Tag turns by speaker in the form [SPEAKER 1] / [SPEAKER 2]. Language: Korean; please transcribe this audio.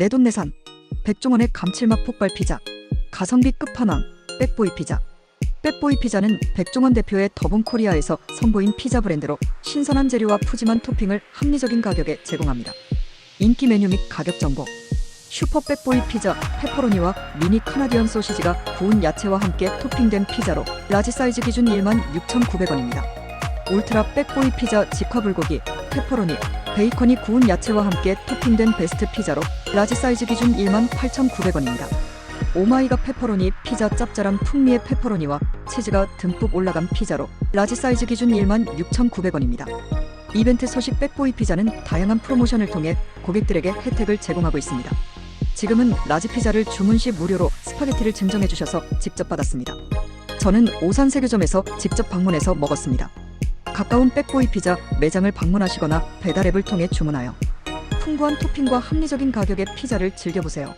[SPEAKER 1] 내돈내산. 백종원의 감칠맛 폭발 피자. 가성비 끝판왕. 백보이 피자. 백보이 피자는 백종원 대표의 더본 코리아에서 선보인 피자 브랜드로 신선한 재료와 푸짐한 토핑을 합리적인 가격에 제공합니다. 인기 메뉴 및 가격 정보. 슈퍼 백보이 피자 페퍼로니와 미니 카나디언 소시지가 구운 야채와 함께 토핑된 피자로 라지 사이즈 기준 16,900원입니다. 울트라 백보이 피자 직화 불고기 페퍼로니 베이컨이 구운 야채와 함께 토핑된 베스트 피자로 라지 사이즈 기준 18,900원입니다. 오마이가 페퍼로니 피자 짭짤한 풍미의 페퍼로니와 치즈가 듬뿍 올라간 피자로 라지 사이즈 기준 16,900원입니다. 이벤트 소식 백보이 피자는 다양한 프로모션을 통해 고객들에게 혜택을 제공하고 있습니다. 지금은 라지 피자를 주문 시 무료로 스파게티를 증정해 주셔서 직접 받았습니다. 저는 오산 세교점에서 직접 방문해서 먹었습니다. 가까운 백보이 피자 매장을 방문하시거나 배달앱을 통해 주문하여 풍부한 토핑과 합리적인 가격의 피자를 즐겨보세요.